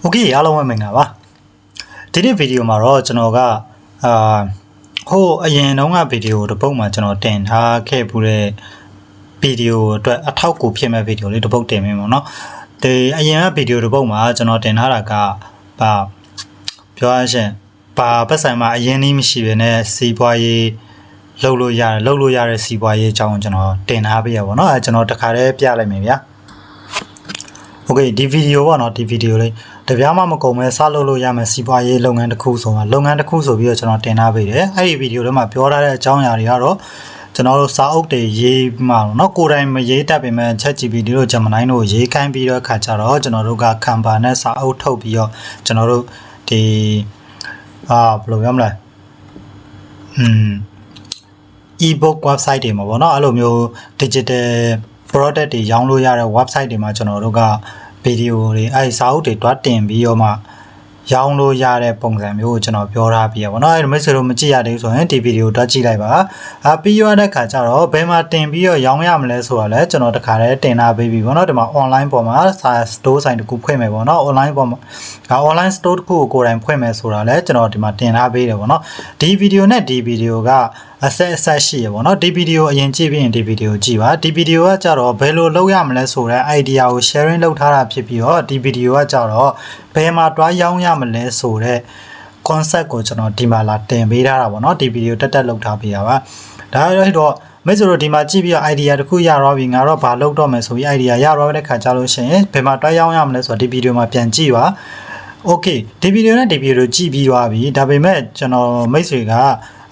โอเคအားလုံးပဲမင်္ဂလာပါဒီနေ့ဗီဒီယိုမှာတော့ကျွန်တော်ကအာဟိုအရင်တုန်းကဗီဒီယိုတစ်ပုဒ်မှာကျွန်တော်တင်ထားခဲ့ပူတဲ့ဗီဒီယိုအတွက်အထောက်အကူဖြစ်မဲ့ဗီဒီယိုလေးတစ်ပုဒ်တင်မိမှာเนาะဒီအရင်ကဗီဒီယိုတစ်ပုဒ်မှာကျွန်တော်တင်ထားတာကဘာပြောရရင်ဘာပတ်ဆိုင်မှာအရင်နီးမရှိဘဲနဲ့စီးပွားရေးလှုပ်လို့ရတယ်လှုပ်လို့ရတဲ့စီးပွားရေးအကြောင်းကျွန်တော်တင်ထားပေးရပါတော့အဲကျွန်တော်တခါတည်းပြလိုက်မယ်ဗျာ โอเคဒီဗီဒီယိုပေါ့နော်ဒီဗီဒီယိုလေး တပြားမှမကုန်မဲ့စလုပ်လို့ရမယ်စီးပွားရေးလုပ်ငန်းတစ်ခုဆိုမှလုပ်ငန်းတစ်ခုဆိုပြီးတော့ကျွန်တော်တင်ထားပေးတယ်အဲ့ဒီဗီဒီယိုထဲမှာပြောထားတဲ့အကြောင်းအရာတွေကတော့ကျွန်တော်တို့စာအုပ်တွေရေးမှာเนาะကိုယ်တိုင်မရေးတတ်ပေမဲ့ ChatGPT တို့ Gemini တို့ရေးခိုင်းပြီးတော့ခါကြတော့ကျွန်တော်တို့က Canva နဲ့စာအုပ်ထုတ်ပြီးတော့ကျွန်တော်တို့ဒီအာဘယ်လိုပြောမလဲอืม ebook website တွေမှာပေါ့เนาะအဲ့လိုမျိုး digital product တွေရောင်းလို့ရတဲ့ website တွေမှာကျွန်တော်တို့က ဗီဒီယိုတွေအဲ့ဒီစာအုပ်တွေတွားတင်ပြီးတော့မှရောင်းလို့ရတဲ့ပုံစံမျိုးကိုကျွန်တော်ပြောထားပြီးရပါတော့အဲ့ဒီမိတ်ဆွေတို့မကြည့်ရသေးဘူးဆိုရင်ဒီဗီဒီယိုတွားကြည့်လိုက်ပါအာပြီးရတဲ့ခါကျတော့ဘယ်မှာတင်ပြီးတော့ရောင်းရမလဲဆိုတာလဲကျွန်တော်တခါတည်းတင်ထားပေးပြီပေါ့နော်ဒီမှာ online ပေါ်မှာစာ store ဆိုင်တစ်ခုဖွင့်မယ်ပေါ့နော် online ပေါ်မှာဒါ online store တစ်ခုကိုကိုယ်တိုင်ဖွင့်မယ်ဆိုတာလဲကျွန်တော်ဒီမှာတင်ထားပေးတယ်ပေါ့နော်ဒီဗီဒီယိုနဲ့ဒီဗီဒီယိုက အဆက်အဆက်ရှိရပေါ့နော်ဒီဗီဒီယိုအရင်ကြည့်ပြီးရင်ဒီဗီဒီယိုကြည့်ပါဒီဗီဒီယိုကကြတော့ဘယ်လိုလုပ်ရမလဲဆိုတဲ့ idea ကို sharing လုပ်ထားတာဖြစ်ပြီးတော့ဒီဗီဒီယိုကကြတော့ဘယ်မှာတွားရောင်းရမလဲဆိုတဲ့ concept ကိုကျွန်တော်ဒီမှာလာတင်ပေးထားတာပေါ့နော်ဒီဗီဒီယိုတက်တက်လုပ်ထားပေးတာပါဒါတော့တော့မိတ်ဆွေတို့ဒီမှာကြည့်ပြီးတော့ idea တစ်ခုရတော့ပြီငါတော့ဘာလုပ်တော့မယ်ဆိုပြီး idea ရတော့တဲ့ခါကြလို့ရှိရင်ဘယ်မှာတွားရောင်းရမလဲဆိုတော့ဒီဗီဒီယိုမှာပြန်ကြည့်ပါ okay ဒီဗီဒီယိုနဲ့ဒီဗီဒီယိုကြည့်ပြီးသွားပြီဒါပေမဲ့ကျွန်တော်မိတ်ဆွေက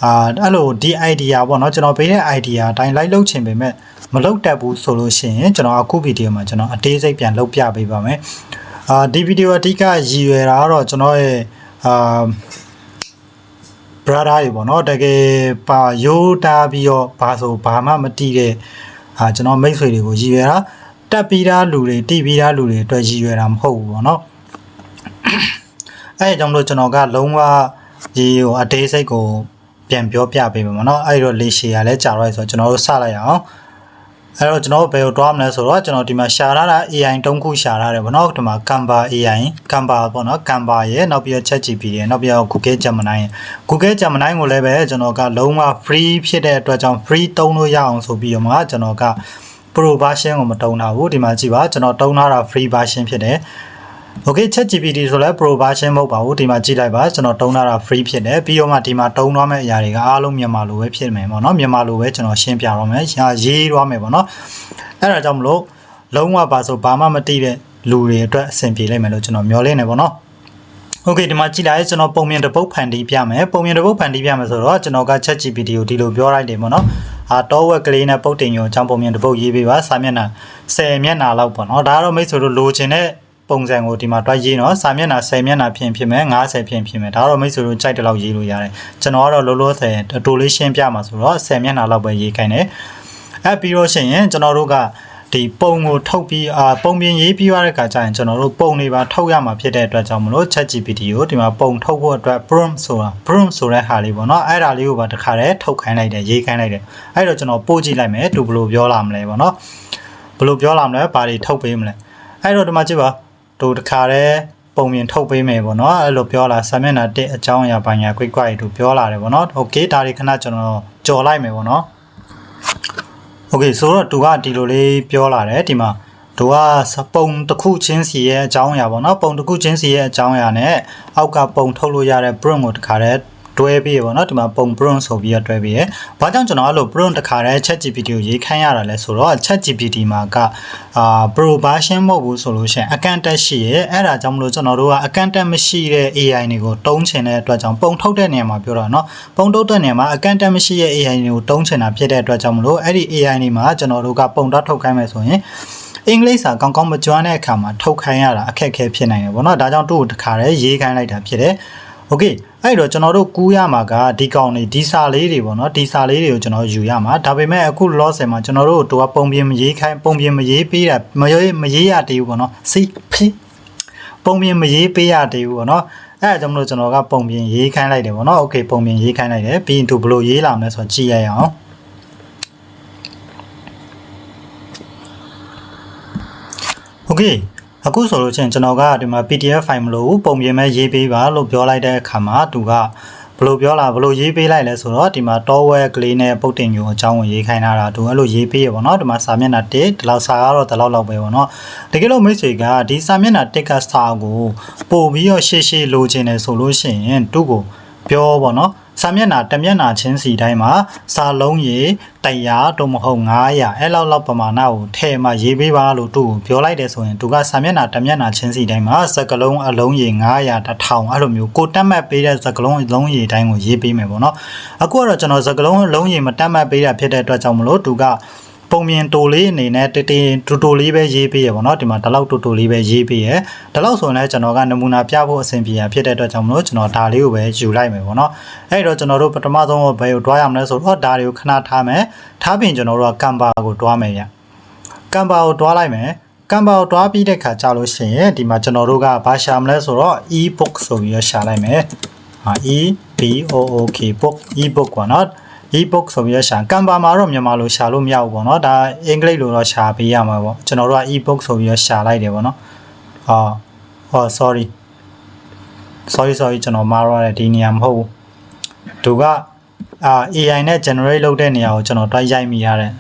အာအဲ့လိုဒီ idea ပေါ့နော်ကျွန်တော်ပေးတဲ့ idea အတိုင်းလိုက်လုပ်ချင်ပေမဲ့မလုပ်တတ်ဘူးဆိုလို့ရှိရင်ကျွန်တော်အခုဗီဒီယိုမှာကျွန်တော်အသေးစိတ်ပြန်လုပ်ပြပေးပါမယ်အာဒီဗီဒီယိုအဓိကရည်ရွယ်တာကတော့ကျွန်တော်ရဲ့အာ brother တွေပေါ့နော်တကယ်ပါရိုးတာပြီးတော့ဘာဆိုဘာမှမတီးတဲ့အာကျွန်တော်မိတ်ဆွေတွေကိုရည်ရွယ်တာတက်ပြီးသားလူတွေတီးပြီးသားလူတွေအတွက်ရည်ရွယ်တာမဟုတ်ဘူးပေါ့နော်အဲအကြောင့်မလို့ကျွန်တော်ကလုံးဝဒီဟိုအသေးစိတ်ကို ပြန်ပြောပြပေးမယ်မနော်အဲ့တော့လေရှည်ရလဲကြာတော့ဆိုတော့ကျွန်တော်တို့စလိုက်ရအောင်အဲ့တော့ကျွန်တော်တို့ဘယ်ကိုတွားမလဲဆိုတော့ကျွန်တော်ဒီမှာရှာထားတာ AI တုံးခုရှာထားတယ်ဗောနော်ဒီမှာ Canva AI Canva ပေါ့နော် Canva ရဲ့နောက်ပြီးတော့ ChatGPT ရဲ့နောက်ပြီးတော့ Google Gemini ရဲ့ Google Gemini ကိုလည်းပဲကျွန်တော်ကလုံးဝ free ဖြစ်တဲ့အတွက်ကြောင့် free တုံးလို့ရအောင်ဆိုပြီးတော့မှကျွန်တော်က pro version ကိုမတုံးတာဘူးဒီမှာကြည့်ပါကျွန်တော်တုံးထားတာ free version ဖြစ်တယ် Okay ChatGPT ဆိုလဲ pro version မဟုတ်ပါဘူးဒီမှာကြည့်လိုက်ပါကျွန်တော်တုံးထားတာ free ဖြစ်တယ်ပြီးတော့မှဒီမှာတုံးသွားမယ့်အရာတွေကအားလုံးမြန်မာလိုပဲဖြစ်မယ်ပေါ့နော်မြန်မာလိုပဲကျွန်တော်ရှင်းပြတော့မယ်ရှာရေးသွားမယ်ပေါ့နော်အဲ့ဒါကြောင့်မလို့လုံးဝပါဆိုဘာမှမသိတဲ့လူတွေအတွက်အဆင်ပြေလိမ့်မယ်လို့ကျွန်တော်မျှော်လင့်နေပေါ့နော် โอเคဒီမှာကြည့်လိုက်ကျွန်တော်ပုံမြင်တစ်ပုတ်ဖန်တီးပြမယ်ပုံမြင်တစ်ပုတ်ဖန်တီးပြမယ်ဆိုတော့ကျွန်တော်က ChatGPT ကိုဒီလိုပြောလိုက်တယ်ပေါ့နော်အာတော့ဝက်ကလေးနဲ့ပုတ်တင်ညိုအကြောင်းပုံမြင်တစ်ပုတ်ရေးပေးပါစာမျက်နှာ10မျက်နှာလောက်ပေါ့နော်ဒါကတော့မိတ်ဆွေတို့လိုချင်တဲ့ ပုံစံကိုဒီမှာတွားရေးနော်စာမျက်နှာ10မျက်နှာဖြစ်ဖြစ်မယ်90ဖြစ်ဖြစ်မယ်ဒါတော့မိတ်ဆွေတို့ကြိုက်တဲ့လောက်ရေးလို့ရတယ်ကျွန်တော်ကတော့လောလောဆယ်အတူလေးရှင်းပြမှာဆိုတော့10မျက်နှာလောက်ပဲရေးခိုင်းတယ်အဲပြီးတော့ရှင်ရင်ကျွန်တော်တို့ကဒီပုံကိုထုတ်ပြီးအာပုံပြင်ရေးပြီးရတဲ့အခါကျရင်ကျွန်တော်တို့ပုံတွေပါထုတ်ရမှာဖြစ်တဲ့အတွက်ကြောင့်မလို့ ChatGPT ကိုဒီမှာပုံထုတ်ဖို့အတွက် prompt ဆိုတာ prompt ဆိုတဲ့ဟာလေးပေါ့နော်အဲ့ဒါလေးကိုပါတခါတည်းထုတ်ခိုင်းလိုက်တယ်ရေးခိုင်းလိုက်တယ်အဲ့တော့ကျွန်တော်ပို့ကြည့်လိုက်မယ်သူဘယ်လိုပြောလာမလဲပေါ့နော်ဘယ်လိုပြောလာမလဲဘာတွေထုတ်ပေးမလဲအဲ့တော့ဒီမှာကြည့်ပါ သူတခါတည်းပုံမြင်ထုတ်ပေးမယ်ပေါ့နော်အဲ့လိုပြောလာစာမျက်နှာတစ်အကြောင်းအရာပိုင်းညာ quick quick သူပြောလာတယ်ပေါ့နော် okay ဒါတွေခဏကျွန်တော်ကြော်လိုက်မယ်ပေါ့နော် โอเคဆိုတော့သူကဒီလိုလေးပြောလာတယ်ဒီမှာသူကပုံတစ်ခုချင်းစီရဲ့အကြောင်းအရာပေါ့နော်ပုံတစ်ခုချင်းစီရဲ့အကြောင်းအရာနဲ့အောက်ကပုံထုတ်လို့ရတဲ့ print ကိုတခါတည်း တွဲပြီးပေါ့နော်ဒီမှာပုံ print ဆိုပြီးတော့တွဲပြီးရယ်။ဘာကြောင့်ကျွန်တော်အဲ့လို print တခါတည်း ChatGPT ကိုရေးခိုင်းရတာလဲဆိုတော့ ChatGPT မှာကအာ pro version မဟုတ်ဘူးဆိုလို့ရှိရင်အကန့်တက်ရှိရယ်အဲ့ဒါကြောင့်မလို့ကျွန်တော်တို့ကအကန့်တက်မရှိတဲ့ AI တွေကိုတုံးချင်တဲ့အတွက်ကြောင့်ပုံထုတ်တဲ့နေရာမှာပြောတာနော်ပုံထုတ်တဲ့နေရာမှာအကန့်တက်မရှိတဲ့ AI တွေကိုတုံးချင်တာဖြစ်တဲ့အတွက်ကြောင့်မလို့အဲ့ဒီ AI တွေမှာကျွန်တော်တို့ကပုံတော့ထုတ်ခိုင်းမယ်ဆိုရင်အင်္ဂလိပ်စာကောင်းကောင်းမကျွမ်းတဲ့အခါမှာထုတ်ခိုင်းရတာအခက်အခဲဖြစ်နိုင်တယ်ဗောနော်ဒါကြောင့်သူ့ကိုတခါတည်းရေးခိုင်းလိုက်တာဖြစ်တယ် โอเคအဲ့တော့ကျွန်တော်တို့ကူးရမှာကဒီကောင်နေဒီစာလေးတွေပေါ့နော်ဒီစာလေးတွေကိုကျွန်တော်ယူရမှာဒါပေမဲ့အခု loss မှာကျွန်တော်တို့တူကပုံပြင်မရေးခိုင်းပုံပြင်မရေးပေးတာမရေးမရေးရသေးဘူးပေါ့နော်စီဖိပုံပြင်မရေးပေးရသေးဘူးပေါ့နော်အဲ့ဒါကြောင့်မလို့ကျွန်တော်ကပုံပြင်ရေးခိုင်းလိုက်တယ်ပေါ့နော်โอเคပုံပြင်ရေးခိုင်းလိုက်တယ်ပြီးရင်သူဘယ်လိုရေးလာမလဲဆိုတော့ကြည့်ရအောင်โอเค အခုဆိုလို့ချင်းကျွန်တော်ကဒီမှာ PDF file မလို့ပုံပြင်မဲ့ရေးပေးပါလို့ပြောလိုက်တဲ့အခါမှာသူကဘလို့ပြောလာဘလို့ရေးပေးလိုက်လဲဆိုတော့ဒီမှာ Torwell ကလေးနဲ့ပုတ်တင်မျိုးအကြောင်းကိုရေးခိုင်းထားတာသူအဲ့လိုရေးပေးရပါတော့ဒီမှာစာမျက်နှာ1ဒီလောက်စာကတော့ဒီလောက်လောက်ပဲပေါ့နော်တကယ်လို့မိတ်ဆွေကဒီစာမျက်နှာ1ကစာကိုပို့ပြီးတော့ရှေ့ရှေ့လိုချင်တယ်ဆိုလို့ရှိရင်သူ့ကိုပြောပေါ့နော် စာမျက်နှာတစ်မျက်နှာချင်းစီတိုင်းမှာစာလုံးရေ100တော့မဟုတ်900အဲ့လောက်လောက်ပမာဏကိုထည့်မှရေးပေးပါလို့သူ့ကိုပြောလိုက်တယ်ဆိုရင်သူကစာမျက်နှာတစ်မျက်နှာချင်းစီတိုင်းမှာစကလုံးအလုံးရေ900 1000အဲ့လိုမျိုးကိုတက်မှတ်ပေးတဲ့စကလုံးအလုံးရေတိုင်းကိုရေးပေးမယ်ပေါ့နော်အခုကတော့ကျွန်တော်စကလုံးအလုံးရေမတက်မှတ်ပေးတာဖြစ်တဲ့အတွက်ကြောင့်မလို့သူက ပုံမြင်တိုလေးအနေနဲ့တတင်တူတူလေးပဲရေးပေးရပါတော့ဒီမှာဒီလောက်တူတူလေးပဲရေးပေးရဒီလောက်ဆိုရင်လည်းကျွန်တော်ကနမူနာပြဖို့အဆင်ပြေရဖြစ်တဲ့အတွက်ကြောင့်မလို့ကျွန်တော်ဒါလေးကိုပဲယူလိုက်မယ်ပေါ့နော်အဲ့တော့ကျွန်တော်တို့ပထမဆုံးဘယ်ကိုတွားရမလဲဆိုတော့ဒါတွေကိုခဏထားမယ်ထားပြင်ကျွန်တော်တို့ကကမ်ပါကိုတွားမယ်ဗျကမ်ပါကိုတွားလိုက်မယ်ကမ်ပါကိုတွားပြီးတဲ့ခါကြာလို့ရှိရင်ဒီမှာကျွန်တော်တို့ကဘာရှာမလဲဆိုတော့ e-book ဆိုပြီးတော့ရှာလိုက်မယ်ဟာ e b o o k book e-book ကွာနော် e-book ဆိုပြီးတော့ရှာကမ်ပါမှာတော့မြန်မာလိုရှာလို့မရဘူးပေါ့နော်ဒါအင်္ဂလိပ်လိုတော့ရှာပေးရမှာပေါ့ကျွန်တော်တို့က e-book ဆိုပြီးတော့ရှာလိုက်တယ်ပေါ့နော်ဟောဟော sorry sorry sorry ကျွန်တော်မှားရတယ်ဒီနေရာမဟုတ်ဘူးသူကအာ AI နဲ့ generate လုပ်တဲ့နေရာကိုကျွန်တော်တွိုက်ရိုက်မိရတယ်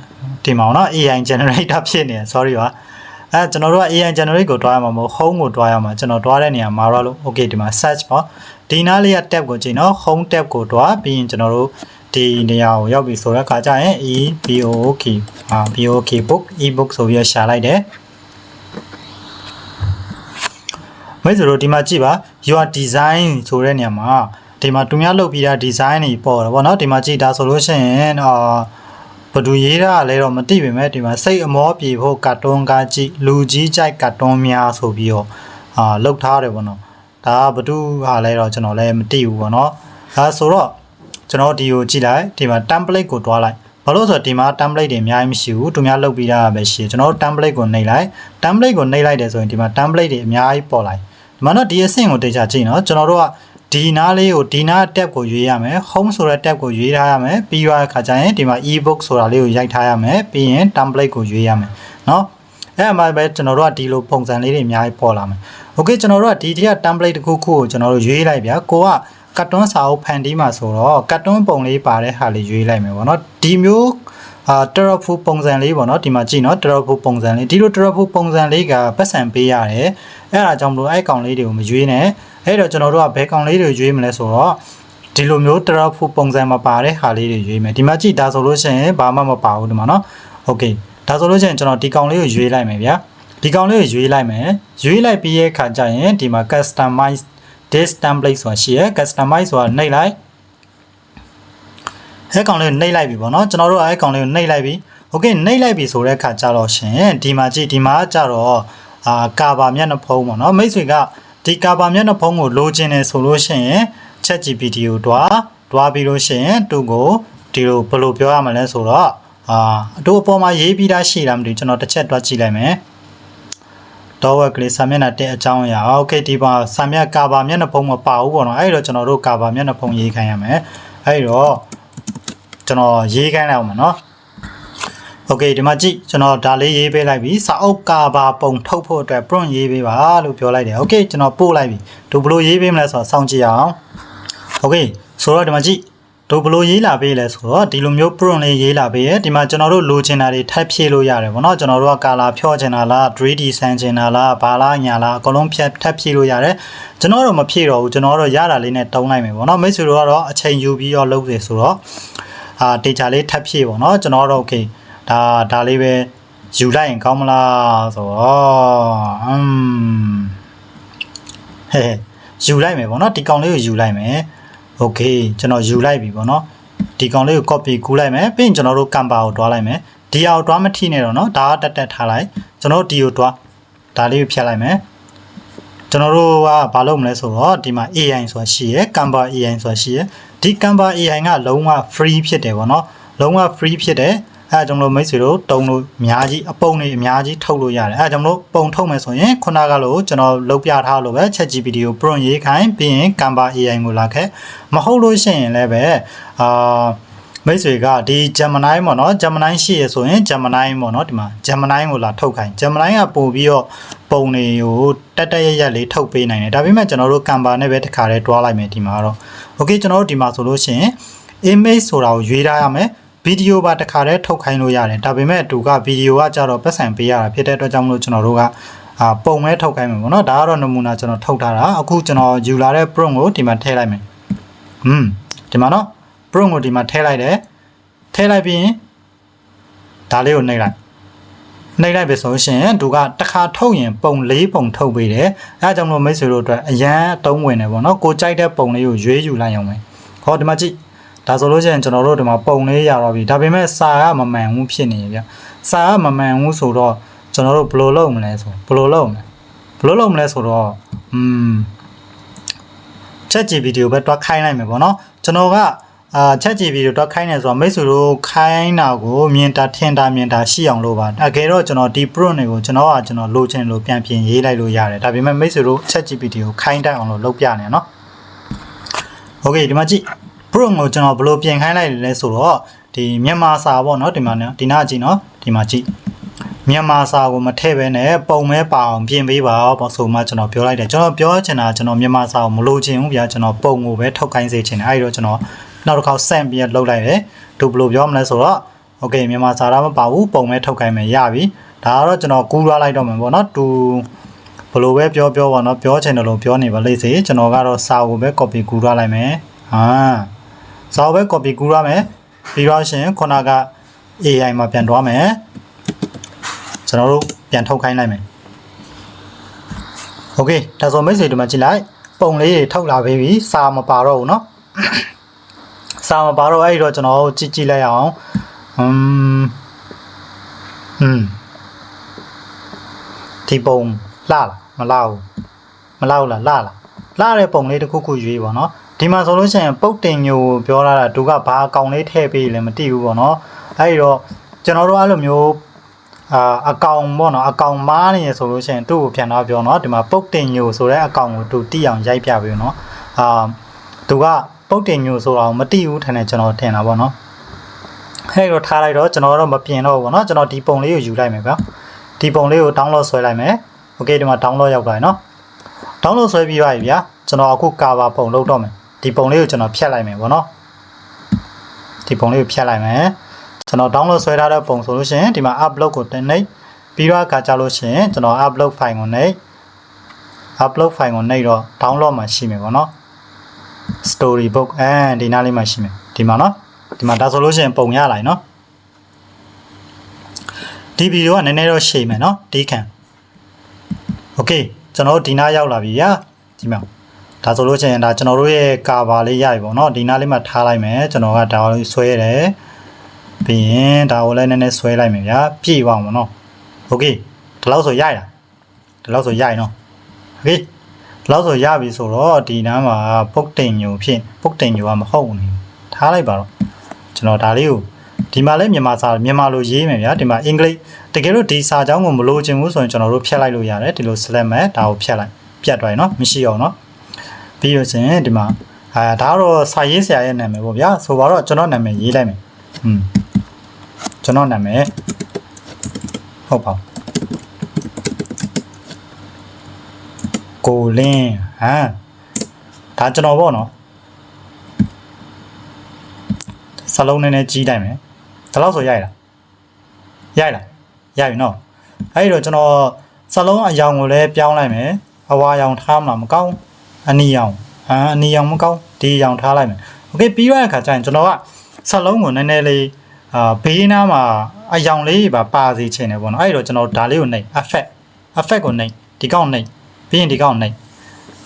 ဒီမှာနော် AI generator ဖြစ်နေတယ် sorry ပါအဲကျွန်တော်တို့က AI generate ကိုတွားရမှာမဟုတ် home ကိုတွားရမှာကျွန်တော်တွားတဲ့နေရာမှာတော့လို့ okay ဒီမှာ search ပေါ့ဒီနားလေးက tab ကိုကြည့်နော် home tab ကိုတွားပြီးရင်ကျွန်တော်တို့ ဒီနေရာကိုရောက်ပြီဆိုတော့ခါကျရင် e book အာ book book ebook ဆိုပြီးရှာလိုက်တယ်မိတ်ဆွေတို့ဒီမှာကြည့်ပါ your design ဆိုတဲ့နေရာမှာဒီမှာသူများလုပ်ပြီးတာ design တွေပေါ်တယ်ဗောနော်ဒီမှာကြည့်ဒါဆိုလို့ရှိရင်အာဘဒူရေးတာလည်းတော့မသိပေမဲ့ဒီမှာစိတ်အမောပြေဖို့ကတ်တွန်းကားကြည့်လူကြီးကြိုက်ကတ်တွန်းများဆိုပြီးတော့အာလှုပ်ထားတယ်ဗောနော်ဒါကဘဒူဟာလည်းတော့ကျွန်တော်လည်းမသိဘူးဗောနော်ဒါဆိုတော့ ကျွန်တော်ဒီကိုကြည့်လိုက်ဒီမှာ template ကိုတွားလိုက်ဘာလို့ဆိုတော့ဒီမှာ template တွေအများကြီးမရှိဘူးသူများလုပ်ပြီးတာပဲရှိတယ်ကျွန်တော်တို့ template ကိုနှိပ်လိုက် template ကိုနှိပ်လိုက်တယ်ဆိုရင်ဒီမှာ template တွေအများကြီးပေါ်လာတယ်ဒီမှာတော့ဒီအဆင့်ကိုတေချာကြည့်နော်ကျွန်တော်တို့ကဒီနားလေးကိုဒီနား tab ကိုရွေးရမယ် home ဆိုတဲ့ tab ကိုရွေးထားရမယ်ပြီးရတဲ့ခါကျရင်ဒီမှာ ebook ဆိုတာလေးကိုရိုက်ထားရမယ်ပြီးရင် template ကိုရွေးရမယ်เนาะအဲ့အမှပဲကျွန်တော်တို့ကဒီလိုပုံစံလေးတွေအများကြီးပေါ်လာမယ်โอเคကျွန်တော်တို့ကဒီတစ်ခါ template တစ်ခုခုကိုကျွန်တော်တို့ရွေးလိုက်ဗျာကိုက ကတ်တွန်းစာအုပ်ဖန်တီးမှာဆိုတော့ကတ်တွန်းပုံလေးပါတဲ့ဟာလေးရွေးလိုက်မယ်ပေါ့เนาะဒီမျိုးအာတရဖူပုံစံလေးပေါ့နော်ဒီမှာကြည့်နော်တရဖူပုံစံလေးဒီလိုတရဖူပုံစံလေးကပတ်စံပေးရတယ်အဲ့ဒါကြောင့်မလို့အဲ့ကောင်လေးတွေကိုမရွေးနဲ့အဲ့တော့ကျွန်တော်တို့ကဘယ်ကောင်လေးတွေရွေးမလဲဆိုတော့ဒီလိုမျိုးတရဖူပုံစံမပါတဲ့ဟာလေးတွေရွေးမယ်ဒီမှာကြည့်ဒါဆိုလို့ရှိရင်ဘာမှမပါဘူးဒီမှာနော်โอเคဒါဆိုလို့ရှိရင်ကျွန်တော်ဒီကောင်လေးကိုရွေးလိုက်မယ်ဗျာဒီကောင်လေးကိုရွေးလိုက်မယ်ရွေးလိုက်ပြီးရဲ့ခါကျရင်ဒီမှာ customize this template ဆိုတာရှိရယ် customize ဆိုတာနှိပ်လိုက်အဲကောင်လေးကိုနှိပ်လိုက်ပြီပေါ့နော်ကျွန်တော်တို့အဲကောင်လေးကိုနှိပ်လိုက်ပြီ okay နှိပ်လိုက်ပြီဆိုတဲ့အခါကျတော့ရှင်ဒီမှာကြည့်ဒီမှာကျတော့အာကာဘာမျက်နှာဖုံးပေါ့နော်မိတ်ဆွေကဒီကာဘာမျက်နှာဖုံးကိုလိုချင်တယ်ဆိုလို့ရှိရင် ChatGPT ကိုတွားတွားပြီးလို့ရှိရင်သူ့ကိုဒီလိုဘယ်လိုပြောရမလဲဆိုတော့အာတို့အပေါ်မှာရေးပြီးသားရှိတာမသိကျွန်တော်တစ်ချက်တွားကြည့်လိုက်မယ် တော့ဝက်ကလေးစာမျက်နှာတက်အကြောင်းအရာโอเคဒီပါစာမျက်ကာဗာမျက်နှာဖုံးမပါဘူးပေါ့နော်အဲ့တော့ကျွန်တော်တို့ကာဗာမျက်နှာဖုံးရေးခိုင်းရမယ်အဲ့တော့ကျွန်တော်ရေးခိုင်းလိုက်အောင်မယ်နော်โอเคဒီမှာကြည့်ကျွန်တော်ဒါလေးရေးပေးလိုက်ပြီစာအုပ်ကာဗာပုံထုတ်ဖို့အတွက် prompt ရေးပေးပါလို့ပြောလိုက်တယ်โอเคကျွန်တော်ပို့လိုက်ပြီသူဘယ်လိုရေးပေးမလဲဆိုတော့စောင့်ကြည့်အောင်โอเคဆိုတော့ဒီမှာကြည့် တို့ဘယ်လိုရေးလာပေးလဲဆိုတော့ဒီလိုမျိုး prompt လေးရေးလာပေးရဲ့ဒီမှာကျွန်တော်တို့လိုချင်တာတွေထပ်ဖြည့်လို့ရတယ်ဗောနော်ကျွန်တော်တို့က color ဖြော့ချင်တာလား 3D ဆန်းချင်တာလားဘာလားညာလားအကုန်လုံးဖြတ်ထပ်ဖြည့်လို့ရတယ်ကျွန်တော်တော့မဖြည့်တော့ဘူးကျွန်တော်တော့ရတာလေးနဲ့တုံးလိုက်မယ်ဗောနော်မိတ်ဆွေတို့ကတော့အချိန်ယူပြီးတော့လုပ်တယ်ဆိုတော့အာ data လေးထပ်ဖြည့်ဗောနော်ကျွန်တော်တော့ okay ဒါဒါလေးပဲယူလိုက်ရင်ကောင်းမလားဆိုတော့อืมဟဲ့ယူလိုက်မယ်ဗောနော်ဒီကောင်လေးကိုယူလိုက်မယ် โอเคကျွန်တော်ယူလိုက်ပြီပေါ့နော်ဒီကောင်လေးကို copy ကူးလိုက်မယ်ပြီးရင်ကျွန်တော်တို့ Canva ကိုတွားလိုက်မယ်ဒီအောင်တွားမထိနဲ့တော့နော်ဒါကတက်တက်ထားလိုက်ကျွန်တော်တို့ဒီကိုတွားဒါလေးကိုဖြတ်လိုက်မယ်ကျွန်တော်တို့ကဘာလုပ်မလဲဆိုတော့ဒီမှာ AI ဆိုတာရှိရယ် Canva AI ဆိုတာရှိရယ်ဒီ Canva AI ကလုံးဝ free ဖြစ်တယ်ပေါ့နော်လုံးဝ free ဖြစ်တယ် အဲကြောင့်မလို့မိတ်ဆွေတို့တုံလို့အများကြီးအပုံတွေအများကြီးထုတ်လို့ရတယ်အဲကြောင့်မလို့ပုံထုတ်မယ်ဆိုရင်ခုနကလို့ကျွန်တော်လုတ်ပြထားလို့ပဲ ChatGPT ကို prompt ရေးခိုင်းပြီးရင် Canva AI ကိုလာခဲ့မဟုတ်လို့ရှိရင်လည်းပဲအာမိတ်ဆွေကဒီ Gemini ပေါ့နော် Gemini ရှိရဆိုရင် Gemini ပေါ့နော်ဒီမှာ Gemini ကိုလာထုတ်ခိုင်း Gemini ကပို့ပြီးတော့ပုံတွေကိုတက်တက်ရရက်လေးထုတ်ပေးနိုင်တယ်ဒါပေမဲ့ကျွန်တော်တို့ Canva နဲ့ပဲတခါတည်းတွားလိုက်မယ်ဒီမှာတော့ Okay ကျွန်တော်တို့ဒီမှာဆိုလို့ရှိရင် image ဆိုတာကိုရွေးထားရမယ် ဗီဒီယိုပါတစ်ခါတည်းထုတ်ခိုင်းလို့ရတယ်ဒါပေမဲ့သူကဗီဒီယိုကကြတော့ပတ်စံပေးရတာဖြစ်တဲ့အတွက်ကြောင့်မလို့ကျွန်တော်တို့ကအာပုံမဲထုတ်ခိုင်းမယ်ပေါ့နော်ဒါကတော့နမူနာကျွန်တော်ထုတ်ထားတာအခုကျွန်တော်ယူလာတဲ့ prompt ကိုဒီမှာထည့်လိုက်မယ်อืมဒီမှာနော် prompt ကိုဒီမှာထည့်လိုက်တယ်ထည့်လိုက်ပြီးရင်ဒါလေးကိုနှိပ်လိုက်နှိပ်လိုက်ပြီဆိုလို့ရှိရင်သူကတစ်ခါထုတ်ရင်ပုံ၄ပုံထုတ်ပေးတယ်အဲဒါကြောင့်မလို့မိတ်ဆွေတို့အတွက်အရန်အသုံးဝင်တယ်ပေါ့နော်ကိုကြိုက်တဲ့ပုံလေးကိုရွေးယူလိုက်အောင်မယ်ဟောဒီမှာကြည့် ဒါဆိုလို့ရှိရင်ကျွန်တော်တို့ဒီမှာပုံလေးရတော့ပြီဒါပေမဲ့စာကမမှန်ဘူးဖြစ်နေပြီဗျစာကမမှန်ဘူးဆိုတော့ကျွန်တော်တို့ဘယ်လိုလုပ်မလဲဆိုဘယ်လိုလုပ်မလဲဘယ်လိုလုပ်မလဲဆိုတော့อืม chat GPT ကိုပဲတွားခိုင်းလိုက်မယ်ပေါ့နော်ကျွန်တော်ကအာ chat GPT ကိုတွားခိုင်းနေဆိုတော့မိတ်ဆွေတို့ခိုင်းတာကိုမြင်တာထင်တာမြင်တာရှိအောင်လုပ်ပါအကယ်တော့ကျွန်တော်ဒီ prompt တွေကိုကျွန်တော်ကကျွန်တော်လိုချင်လို့ပြန်ပြင်ရေးလိုက်လို့ရတယ်ဒါပေမဲ့မိတ်ဆွေတို့ chat GPT ကိုခိုင်းတတ်အောင်လို့လုပ်ပြနေနော် Okay ဒီမှာကြည့် prompt ကိုကျွန်တော်ဘယ်လိုပြင်ခိုင်းလိုက်လဲဆိုတော့ဒီမြန်မာစာပေါ့နော်ဒီမှာနော်ဒီနာကြည့်နော်ဒီမှာကြည့်မြန်မာစာကိုမထည့်ဘဲနဲ့ပုံမဲပါအောင်ပြင်ပေးပါပေါ့ဆိုမှကျွန်တော်ပြောလိုက်တယ်ကျွန်တော်ပြောချင်တာကျွန်တော်မြန်မာစာကိုမလိုချင်ဘူးဗျာကျွန်တော်ပုံကိုပဲထုတ်ခိုင်းစေချင်တယ်အဲဒီတော့ကျွန်တော်နောက်တစ်ခါဆန့်ပြီးလုပ်လိုက်တယ်သူဘယ်လိုပြောမလဲဆိုတော့ Okay မြန်မာစာတော့မပါဘူးပုံမဲထုတ်ခိုင်းမယ်ရပြီဒါကတော့ကျွန်တော်ကူးရလိုက်တော့မယ်ပေါ့နော်သူဘယ်လိုပဲပြောပြောပါတော့ပြောချင်တယ်လို့ပြောနေပါလိမ့်စေကျွန်တော်ကတော့စာကိုပဲ copy ကူးရလိုက်မယ်ဟာ စာကိုပဲ copy ကူးရမယ်ပြီးတော့ရှင်ခုနက AI မှာပြန်တွားမယ်ကျွန်တော်တို့ပြန်ထုတ်ခိုင်းလိုက်မယ်โอเคဒါဆိုမိတ်ဆွေဒီမှာကြည့်လိုက်ပုံလေးတွေထုတ်လာပြီးပြီစာမပါတော့ဘူးเนาะ စာမပါတော့အဲ့ဒီတော့ကျွန်တော်တို့ကြည့်ကြည့်လိုက်အောင်อืมอืมဒီပုံလှလားမလှဘူးမလှဘူးလားလှလားလှတဲ့ပုံလေးတစ်ခုခုရွေးပါเนาะ ဒီမှာဆိုလို့ရှိရင်ပုတ်တင်မျိုးပြောလာတာသူကဘာအကောင်လေးထည့်ပေးလဲမသိဘူးပေါ့เนาะအဲ့ဒီတော့ကျွန်တော်တို့အဲ့လိုမျိုးအာအကောင်ပေါ့နော်အကောင်မားနေရဆိုလို့ရှိရင်သူ့ကိုပြန်တော့ပြောเนาะဒီမှာပုတ်တင်ညိုဆိုတဲ့အကောင်ကိုသူတိအောင်ရိုက်ပြပေးเนาะအာသူကပုတ်တင်ညိုဆိုတာကိုမတိဘူးထင်တယ်ကျွန်တော်ထင်တာပေါ့နော်အဲ့တော့ထားလိုက်တော့ကျွန်တော်တော့မပြင်တော့ဘူးပေါ့နော်ကျွန်တော်ဒီပုံလေးကိုယူလိုက်မယ်ဗျာဒီပုံလေးကို download ဆွဲလိုက်မယ်โอเคဒီမှာ download ရောက်သွားပြီเนาะ download ဆွဲပြီးပါပြီဗျာကျွန်တော်အခု cover ပုံလုပ်တော့မယ် ဒီပုံလေးကိုကျွန်တော်ဖြတ်လိုက်မယ်ပေါ့နော်ဒီပုံလေးကိုဖြတ်လိုက်မယ်ကျွန်တော် download ဆွဲထားတဲ့ပုံဆိုလို့ရှိရင်ဒီမှာ upload ကိုတင်နှိပ်ပြီးတော့အခါကြလို့ရှိရင်ကျွန်တော် upload file ကိုနှိပ် upload file ကိုနှိပ်တော့ download မှာရှိမယ်ပေါ့နော် storybook အဲဒီနားလေးမှာရှိမယ်ဒီမှာနော်ဒီမှာဒါဆိုလို့ရှိရင်ပုံရလာ යි နော်ဒီဗီဒီယိုကနည်းနည်းတော့ရှည်မယ်နော်ဒီခံโอเคကျွန်တော်တို့ဒီနားရောက်လာပြီညာဒီမှာ ဒါဆိုလို့ရှိရင်ဒါကျွန်တော်တို့ရဲ့ကာဗာလေးရပြီပေါ့နော်ဒီနားလေးမှာထားလိုက်မယ်ကျွန်တော်ကဒါလေးဆွဲရတယ်ပြီးရင်ဒါကိုလည်းနည်းနည်းဆွဲလိုက်မယ်ဗျာပြည့်သွားအောင်ပေါ့နော်โอเคဒီလောက်ဆိုရရဒီလောက်ဆိုရရနော်โอเค လောက်ဆိုရပြီဆိုတော့ဒီနားမှာပုတ်တင်ညိုဖြစ်ပုတ်တင်ညိုကမဟုတ်ဘူးနေထားလိုက်ပါတော့ကျွန်တော်ဒါလေးကိုဒီမှာလည်းမြန်မာစာမြန်မာလိုရေးမယ်ဗျာဒီမှာအင်္ဂလိပ်တကယ်လို့ဒီစာကြောင်းကိုမလိုချင်ဘူးဆိုရင်ကျွန်တော်တို့ဖြတ်လိုက်လို့ရတယ်ဒီလို select မဲ့ဒါကိုဖြတ်လိုက်ပြတ်သွားရင်เนาะမရှိအောင်เนาะ ပြီးရစဉ်ဒီမှာအာဒါကတော့စာရေးဆရာရဲ့နာမည်ပေါ့ဗျာဆိုတော့ကျွန်တော်နာမည်ရေးလိုက်မယ်อืมကျွန်တော်နာမည်ဟုတ်ပါဘူးကိုလင်းဟမ်ဒါကျွန်တော်ပေါ့နော်စလုံးနည်းနည်းကြီးတိုင်းမယ်ဒါတော့ဆိုရိုက်လားရိုက်လားရိုက်ပြီနော်အဲ့ဒီတော့ကျွန်တော်စလုံးအယောင်ကိုလည်းပြောင်းလိုက်မယ်အဝါရောင်ထားမှမကောင်း အနီရောင်ဟမ်အနီရောင်မကောင်းဒီရောင်ထားလိုက်မယ်โอเคပြီးရတဲ့အခါကျရင်ကျွန်တော်ကစလုံးကိုနည်းနည်းလေးအာဘေးနားမှာအယောင်လေးပါပါစီချင်တယ်ပေါ့နော်အဲ့ဒီတော့ကျွန်တော်ဒါလေးကိုနှိပ် effect effect ကိုနှိပ်ဒီကောင်နှိပ် ပြီးရင်ဒီကောင်နှိပ်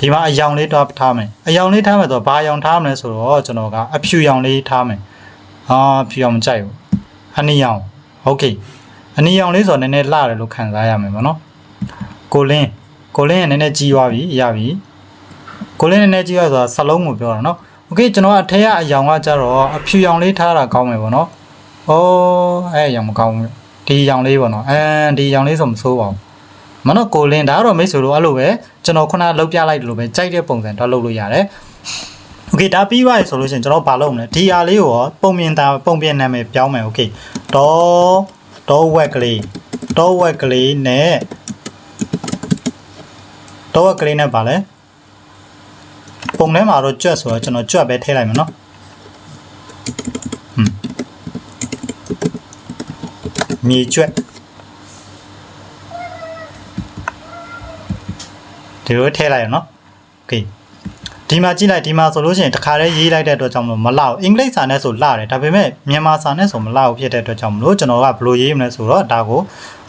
ဒီမှာအယောင်လေးတော့ထားမယ်အယောင်လေးထားမယ်ဆိုတော့ဘာအယောင်ထားမလဲဆိုတော့ကျွန်တော်ကအဖြူရောင်လေးထားမယ်ဟာဖြူရောင်မကြိုက်ဘူးအနီရောင်โอเคအနီရောင်လေးဆိုတော့နည်းနည်းလှတယ်လို့ခံစားရမယ်ဗောနော်ကိုလင်းကိုလင်းကနည်းနည်းကြီးသွားပြီရပြီ ကိုလင်းနည်းနည်းကြီးသွားဆိုတာစလုံးကိုပြောတာနော်โอเคကျွန်တော်ကအထက်ကအယောင်ကကြတော့အဖြူရောင်လေးထားတာကောင်းမယ်ဗောနော်ဩအဲ့အယောင်မကောင်းဘူးဒီရောင်လေးဗောနော်အဲဒီရောင်လေးဆိုမဆိုးပါဘူး မနော်ကိုလင်းဒါကတော့မိတ်ဆွေတို့အဲ့လိုပဲကျွန်တော်ခုနလောက်ပြလိုက်တယ်လို့ပဲကြိုက်တဲ့ပုံစံတော့လုပ်လို့ရတယ်โอเค okay ဒါပြီးသွားပြီဆိုလို့ရှိရင်ကျွန်တော်ဘာလုပ်မလဲဒီဟာလေးကိုရောပုံပြင်တာပုံပြင်နာမည်ပြောင်းမယ် okay တော့တော့ဝက်ကလေးတော့ဝက်ကလေးနဲ့တော့ဝက်ကလေးနဲ့ပါလဲ ပုံထဲမှာတော့ကြွက်ဆိုတော့ကျွန်တော်ကြွက်ပဲထည့်လိုက်မယ်နော်ဟွန်းမြေကြွက်ဒီလိုထည့်လိုက်ရနော် okay ဒီမှာကြည့်လိုက်ဒီမှာဆိုလို့ရှိရင်တခါတည်းရေးလိုက်တဲ့အတွက်ကြောင့်မလို့မလောက်အင်္ဂလိပ်စာနဲ့ဆိုလှတယ်ဒါပေမဲ့မြန်မာစာနဲ့ဆိုမလောက်ဖြစ်တဲ့အတွက်ကြောင့်မလို့ကျွန်တော်ကဘယ်လိုရေးမလဲဆိုတော့ဒါကို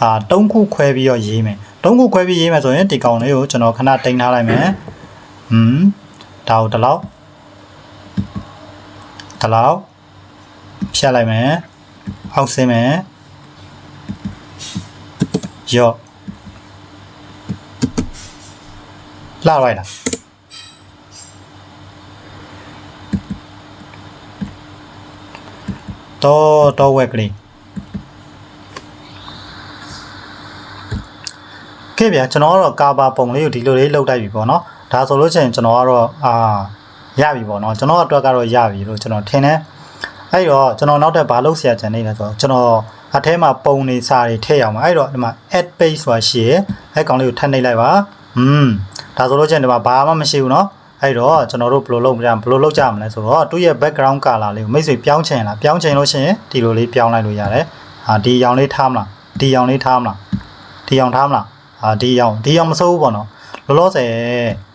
အာ၃ခုခွဲပြီးတော့ရေးမယ်၃ခုခွဲပြီးရေးမယ်ဆိုရင်ဒီကောင်လေးကိုကျွန်တော်ခဏတင်ထားလိုက်မယ်ဟွန်း ဒါကိုဒီလောက်ဒီလောက်ဖြတ်လိုက်မယ်အောက်ဆင်းမယ်ယော့လှလိုက်လားတော့တော့ဝက်ကလေးကဲဗျာကျွန်တော်ကတော့ကာဘာပုံလေးကိုဒီလိုလေးလောက်တိုက်ပြီပေါ့နော် ဒါဆိုလို့ရှိရင်ကျွန်တော်ကတော့အာရပြီပေါ့နော်ကျွန်တော်အတွက်ကတော့ရပြီလို့ကျွန်တော်ထင်တယ်အဲ့တော့ကျွန်တော်နောက်ထပ်ဘာလုပ်ဆရာကြံနေလဲဆိုတော့ကျွန်တော်အထဲမှာပုံနေစာတွေထည့်ရအောင်အဲ့တော့ဒီမှာ add page ဆိုတာရှိရယ်အဲ့ကောင်လေးကိုထပ်နှိပ်လိုက်ပါอืมဒါဆိုလို့ရှိရင်ဒီမှာဘာမှမရှိဘူးเนาะအဲ့တော့ကျွန်တော်တို့ဘယ်လိုလုပ်မလဲဘယ်လိုလုပ်ကြမလဲဆိုတော့သူ့ရဲ့ background color လေးကိုမိတ်ဆွေပြောင်းချင်လားပြောင်းချင်လို့ရှိရင်ဒီလိုလေးပြောင်းလိုက်လို့ရတယ်ဟာဒီရောင်လေးထားမလားဒီရောင်လေးထားမလားဒီရောင်ထားမလားဟာဒီရောင်ဒီရောင်မစိုးဘူးပေါ့နော်လောလောဆယ်ဟာ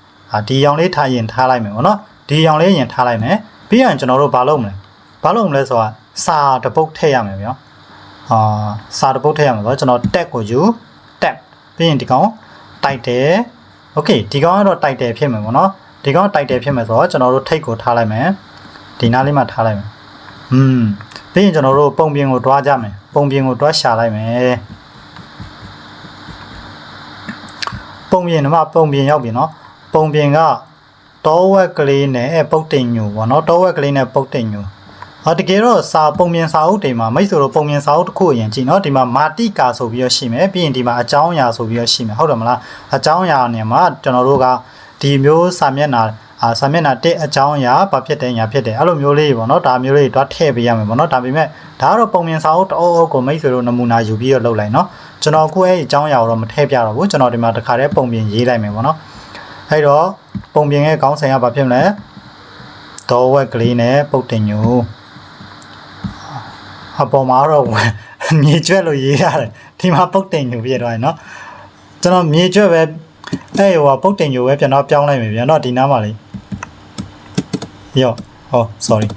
ဒီရောင်လေးထားရင်ထားလိုက်မယ်ပေါ့နော်ဒီရောင်လေးရင်ထားလိုက်မယ်ပြီးရင်ကျွန်တော်တို့ဘာလုပ်မလဲဘာလုပ်မလဲဆိုတော့စာတစ်ပုတ်ထည့်ရမယ်ဗျာအာစာတစ်ပုတ်ထည့်ရမယ်ဆိုတော့ကျွန်တော် tag ကိုယူ tag ပြီးရင်ဒီကောင်တိုက်တယ် okay ဒီကောင်ကတော့တိုက်တယ်ဖြစ်မယ်ပေါ့နော်ဒီကောင်တိုက်တယ်ဖြစ်မယ်ဆိုတော့ကျွန်တော်တို့ထိတ်ကိုထားလိုက်မယ်ဒီနားလေးမှာထားလိုက်မယ်อืมပြီးရင်ကျွန်တော်တို့ပုံပြင်ကိုတွားကြမယ်ပုံပြင်ကိုတွားရှာလိုက်မယ်ပုံပြင်ကမှပုံပြင်ရောက်ပြီเนาะ ပုံပြင်ကတောဝက်ကလေးနဲ့ပုတ်တင်ညူပေါ့နော်တောဝက်ကလေးနဲ့ပုတ်တင်ညူအော်တကယ်တော့စာပုံပြင်စာအုပ်တွေမှာမိတ်ဆိုတော့ပုံပြင်စာအုပ်တစ်ခုအရင်ကြည့်နော်ဒီမှာမာတိကာဆိုပြီးတော့ရှိမယ်ပြီးရင်ဒီမှာအကြောင်းအရာဆိုပြီးတော့ရှိမယ်ဟုတ်တယ်မလားအကြောင်းအရာနဲ့မှာကျွန်တော်တို့ကဒီမျိုးစာမျက်နှာအာစာမျက်နှာတစ်အကြောင်းအရာဘာဖြစ်တယ်ညာဖြစ်တယ်အဲ့လိုမျိုးလေးပေါ့နော်ဒါမျိုးလေးတွေတော့ထည့်ပေးရမယ်ပေါ့နော်ဒါပေမဲ့ဒါကတော့ပုံပြင်စာအုပ်တအုပ်အုပ်ကိုမိတ်ဆွေတို့နမူနာယူပြီးတော့လုပ်လိုက်နော်ကျွန်တော်အခုအဲ့အကြောင်းအရာကိုတော့မထည့်ပြတော့ဘူးကျွန်တော်ဒီမှာတခါတည်းပုံပြင်ရေးလိုက်မယ်ပေါ့နော် အဲ့တော့ပုံပြင်ရဲ့ခေါင်းစဉ်ကဘာဖြစ်မလဲဒေါ်ဝက်ကလေးနဲ့ပုတ်တင်ညူအပေါ်မှာတော့မြေကျွက်လို့ရေးရတယ်ဒီမှာပုတ်တင်ညူပြည့်တော့ရနော်ကျွန်တော်မြေကျွက်ပဲအဲ့ဟိုကပုတ်တင်ညိုပဲပြန်တော့ပြောင်းလိုက်မယ်ပြန်တော့ဒီနားမှာလေယော့ဟော sorry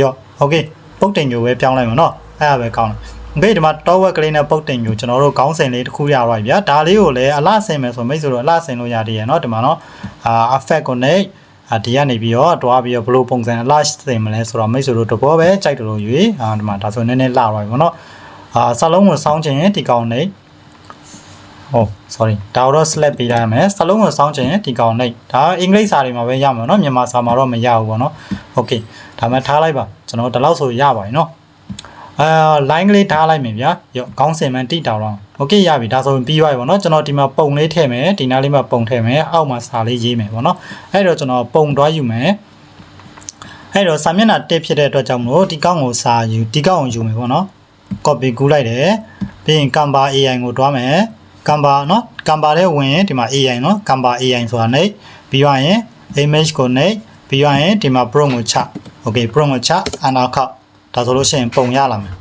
ယော့ okay ပုတ်တင်ညိုပဲပြောင်းလိုက်မယ်နော်အဲ့ဒါပဲကောင်းတယ် โอเคဒီမှာ top web ကလေးနဲ့ပုတ်တင်ညိုကျွန်တော်တို့ခေါင်းစဉ်လေးတစ်ခုရတော့ပြီဗျာဒါလေးကိုလည်းအလှဆင်မယ်ဆိုမိတ်ဆိုတော့အလှဆင်လို့ရတယ်ရနော်ဒီမှာနော်အာ effect connect အာဒီကနေပြီးတော့တွားပြီးတော့ဘလို့ပုံစံအလှဆင်မလဲဆိုတော့မိတ်ဆိုတို့တဘောပဲကြိုက်တယ်လို့ယူအာဒီမှာဒါဆိုနည်းနည်းလှတော့ပြီပေါ့နော်အာစလုံးကိုစောင်းချင်ရင်ဒီကောင်နဲ့ ဟို sorry ဒါတော့ slap ပေးလိုက်ရမယ်စလုံးကိုစောင်းချင်ဒီကောင်နဲ့ဒါအင်္ဂလိပ်စာတွေမှာပဲရမှာเนาะမြန်မာစာမှာတော့မရဘူးပေါ့เนาะ okay ဒါမှထားလိုက်ပါကျွန်တော်ဒီလောက်ဆိုရပါပြီเนาะ အာ line ကလေးထားလိုက်မယ်ဗျာရောခေါင်းစင်မှန်တိတောင်တော့ okay ရပြီဒါဆိုရင်ပြီးသွားပြီပေါ့เนาะကျွန်တော်ဒီမှာပုံလေးထည့်မယ်ဒီနားလေးမှာပုံထည့်မယ်အောက်မှာစာလေးရေးမယ်ပေါ့เนาะအဲ့တော့ကျွန်တော်ပုံတွားယူမယ်အဲ့တော့စာမျက်နှာတက်ဖြစ်တဲ့အတွက်ကြောင့်မလို့ဒီကောင့်ကိုစာယူဒီကောင့်ကိုယူမယ်ပေါ့เนาะ copy ကူးလိုက်တယ်ပြီးရင် Canva AI ကိုတွားမယ် Canva เนาะ Canva ထဲဝင်ရင်ဒီမှာ AI เนาะ Canva AI ဆိုတာနေပြီးသွားရင် image ကိုနေပြီးသွားရင်ဒီမှာ prompt ကိုချ okay prompt ကိုချအနာခောက် ဒါဆိုလို့ရှိရင်ပုံရလာမယ်